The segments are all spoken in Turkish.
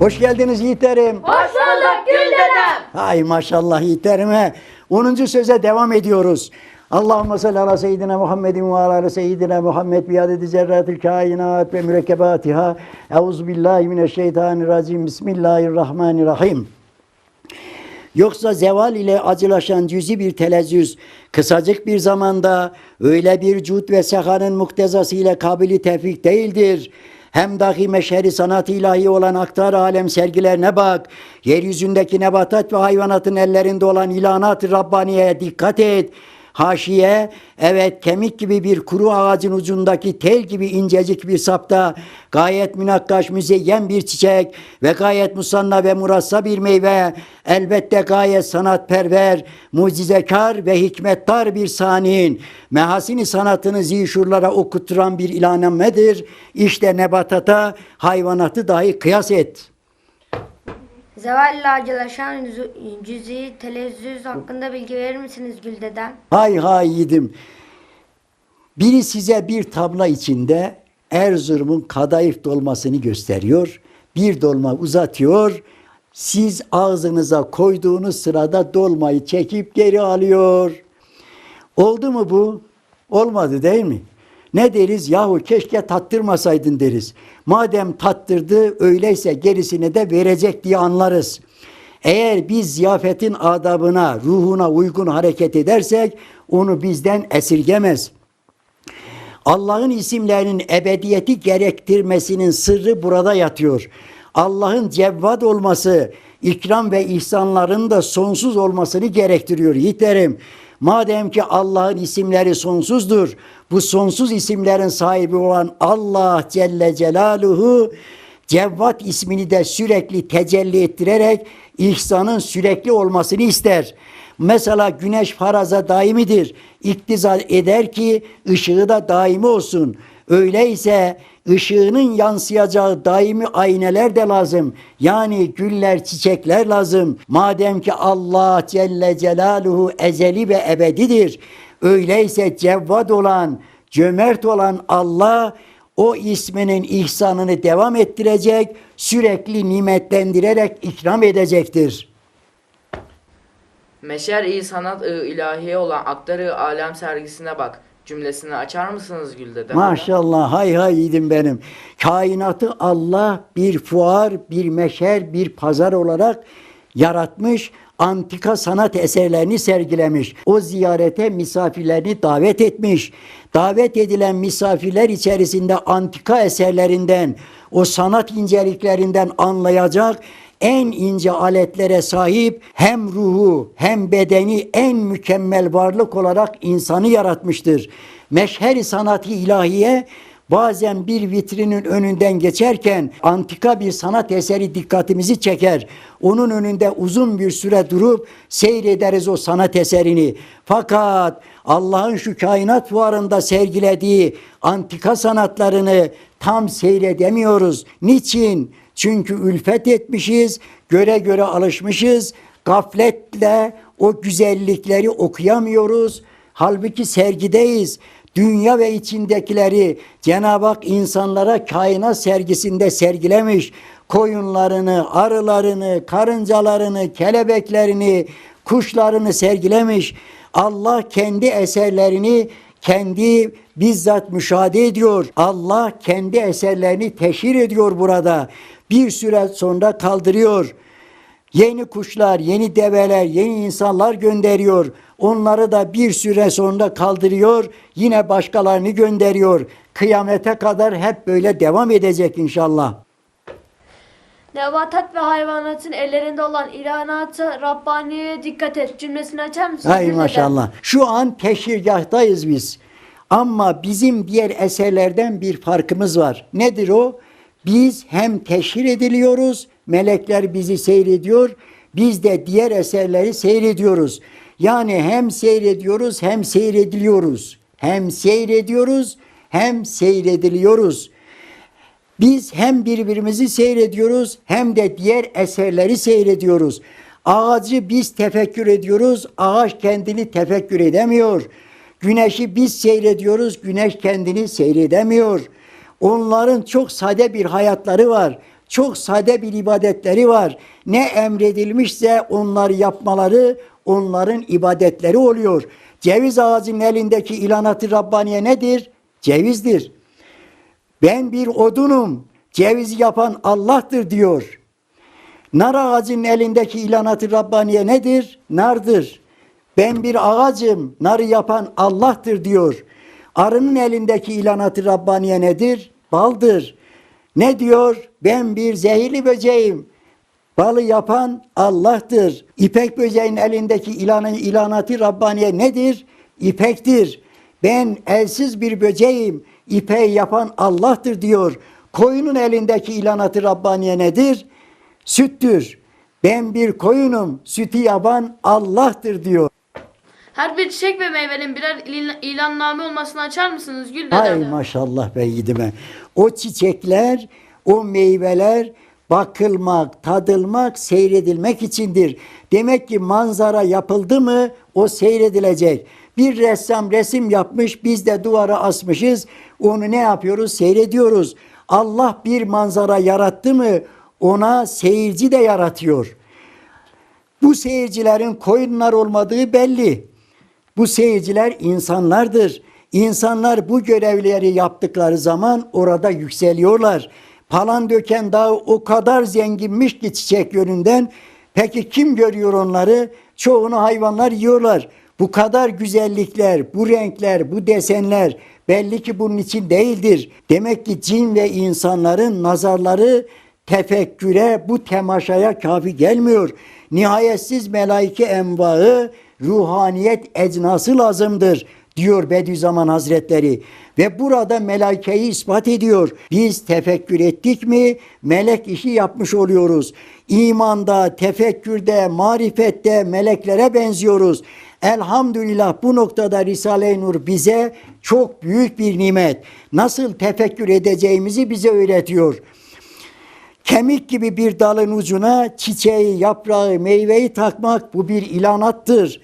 Hoş geldiniz yiğitlerim. Hoş bulduk Gül dedem. Hay maşallah yiğitlerime. 10. söze devam ediyoruz. Allahümme salli ala seyyidina Muhammedin ve ala seyyidina Muhammed bi adedi zerratil kainat ve mürekkebatiha. Euzu billahi mineşşeytanirracim. Bismillahirrahmanirrahim. Yoksa zeval ile acılaşan cüzi bir telezzüz, kısacık bir zamanda öyle bir cud ve sehanın muktezası ile kabili tevfik değildir. Hem dahi meşheri sanat ilahi olan aktar alem sergilerine bak. Yeryüzündeki nebatat ve hayvanatın ellerinde olan ilanat-ı Rabbaniye'ye dikkat et. Haşiye, evet kemik gibi bir kuru ağacın ucundaki tel gibi incecik bir sapta gayet münakkaş müzeyyen bir çiçek ve gayet musanna ve murassa bir meyve elbette gayet sanatperver, mucizekar ve hikmettar bir sanin mehasini sanatını zişurlara okutturan bir ilanamedir. İşte nebatata hayvanatı dahi kıyas et. Zevalle acılaşan cüzi telezzüz hakkında bilgi verir misiniz Gül dedem? Hay hay yiğidim. Biri size bir tabla içinde Erzurum'un kadayıf dolmasını gösteriyor. Bir dolma uzatıyor. Siz ağzınıza koyduğunuz sırada dolmayı çekip geri alıyor. Oldu mu bu? Olmadı değil mi? Ne deriz? Yahu keşke tattırmasaydın deriz. Madem tattırdı öyleyse gerisini de verecek diye anlarız. Eğer biz ziyafetin adabına, ruhuna uygun hareket edersek onu bizden esirgemez. Allah'ın isimlerinin ebediyeti gerektirmesinin sırrı burada yatıyor. Allah'ın cevvad olması, ikram ve ihsanların da sonsuz olmasını gerektiriyor yiğitlerim. Madem ki Allah'ın isimleri sonsuzdur, bu sonsuz isimlerin sahibi olan Allah Celle Celaluhu Cevvat ismini de sürekli tecelli ettirerek ihsanın sürekli olmasını ister. Mesela güneş faraza daimidir. İktiza eder ki ışığı da daimi olsun. Öyleyse ışığının yansıyacağı daimi ayneler de lazım. Yani güller, çiçekler lazım. Madem ki Allah Celle Celaluhu ezeli ve ebedidir. Öyleyse cevvad olan, cömert olan Allah o isminin ihsanını devam ettirecek, sürekli nimetlendirerek ikram edecektir. Meşer-i sanat-ı ilahiye olan aktarı alem sergisine bak. Cümlesini açar mısınız Gül dedem? Maşallah hay hay yiğidim benim. Kainatı Allah bir fuar, bir meşer, bir pazar olarak yaratmış. Antika sanat eserlerini sergilemiş. O ziyarete misafirlerini davet etmiş. Davet edilen misafirler içerisinde antika eserlerinden, o sanat inceliklerinden anlayacak en ince aletlere sahip hem ruhu hem bedeni en mükemmel varlık olarak insanı yaratmıştır. Meşher sanatı ilahiye bazen bir vitrinin önünden geçerken antika bir sanat eseri dikkatimizi çeker. Onun önünde uzun bir süre durup seyrederiz o sanat eserini. Fakat Allah'ın şu kainat fuarında sergilediği antika sanatlarını tam seyredemiyoruz. Niçin? Çünkü ülfet etmişiz, göre göre alışmışız. Gafletle o güzellikleri okuyamıyoruz. Halbuki sergideyiz. Dünya ve içindekileri Cenab-ı Hak insanlara kainat sergisinde sergilemiş. Koyunlarını, arılarını, karıncalarını, kelebeklerini, kuşlarını sergilemiş. Allah kendi eserlerini kendi bizzat müşahede ediyor. Allah kendi eserlerini teşhir ediyor burada. Bir süre sonra kaldırıyor. Yeni kuşlar, yeni develer, yeni insanlar gönderiyor. Onları da bir süre sonra kaldırıyor. Yine başkalarını gönderiyor. Kıyamete kadar hep böyle devam edecek inşallah. Nebatat ve hayvanatın ellerinde olan ilanatı Rabbaniye'ye dikkat et. Cümlesini açar mısınız? Hay maşallah. Şu an teşhirgahtayız biz. Ama bizim diğer eserlerden bir farkımız var. Nedir o? Biz hem teşhir ediliyoruz, melekler bizi seyrediyor, biz de diğer eserleri seyrediyoruz. Yani hem seyrediyoruz hem seyrediliyoruz. Hem seyrediyoruz hem seyrediliyoruz. Biz hem birbirimizi seyrediyoruz hem de diğer eserleri seyrediyoruz. Ağacı biz tefekkür ediyoruz, ağaç kendini tefekkür edemiyor. Güneşi biz seyrediyoruz, güneş kendini seyredemiyor. Onların çok sade bir hayatları var. Çok sade bir ibadetleri var. Ne emredilmişse onları yapmaları onların ibadetleri oluyor. Ceviz ağacının elindeki ilanatı Rabbaniye nedir? Cevizdir. Ben bir odunum. Cevizi yapan Allah'tır diyor. Nar ağacının elindeki ilanatı Rabbaniye nedir? Nardır. Ben bir ağacım, narı yapan Allah'tır diyor. Arının elindeki ilanatı Rabbaniye nedir? Baldır. Ne diyor? Ben bir zehirli böceğim. Balı yapan Allah'tır. İpek böceğin elindeki ilanı, ilanatı Rabbaniye nedir? İpektir. Ben elsiz bir böceğim. İpeği yapan Allah'tır diyor. Koyunun elindeki ilanatı Rabbaniye nedir? Süttür. Ben bir koyunum. Sütü yapan Allah'tır diyor. Her bir çiçek ve meyvenin birer ilan- ilanname olmasını açar mısınız Gül Hay dedem? maşallah be yiğidime. O çiçekler, o meyveler bakılmak, tadılmak, seyredilmek içindir. Demek ki manzara yapıldı mı o seyredilecek. Bir ressam resim yapmış, biz de duvara asmışız. Onu ne yapıyoruz? Seyrediyoruz. Allah bir manzara yarattı mı ona seyirci de yaratıyor. Bu seyircilerin koyunlar olmadığı belli. Bu seyirciler insanlardır. İnsanlar bu görevleri yaptıkları zaman orada yükseliyorlar. Palandöken Dağı o kadar zenginmiş ki çiçek yönünden. Peki kim görüyor onları? Çoğunu hayvanlar yiyorlar. Bu kadar güzellikler, bu renkler, bu desenler belli ki bunun için değildir. Demek ki cin ve insanların nazarları tefekküre, bu temaşaya kafi gelmiyor. Nihayetsiz melaike envaı, ruhaniyet ecnası lazımdır diyor Bediüzzaman Hazretleri. Ve burada melaikeyi ispat ediyor. Biz tefekkür ettik mi melek işi yapmış oluyoruz. İmanda, tefekkürde, marifette meleklere benziyoruz. Elhamdülillah bu noktada Risale-i Nur bize çok büyük bir nimet. Nasıl tefekkür edeceğimizi bize öğretiyor. Kemik gibi bir dalın ucuna çiçeği, yaprağı, meyveyi takmak bu bir ilanattır.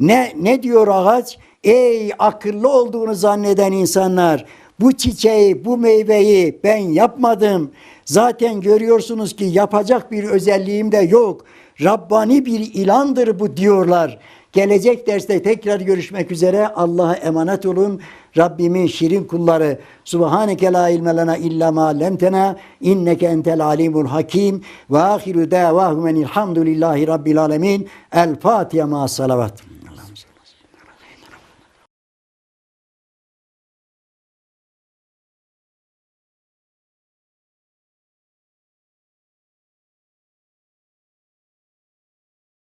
Ne, ne diyor ağaç? Ey akıllı olduğunu zanneden insanlar bu çiçeği, bu meyveyi ben yapmadım. Zaten görüyorsunuz ki yapacak bir özelliğim de yok. Rabbani bir ilandır bu diyorlar. Gelecek derste tekrar görüşmek üzere. Allah'a emanet olun. Rabbimin şirin kulları. Subhaneke la ilme lena illa ma lemtena inneke entel alimul hakim ve ahiru davahum enilhamdülillahi rabbil alemin. El Fatiha ma salavat.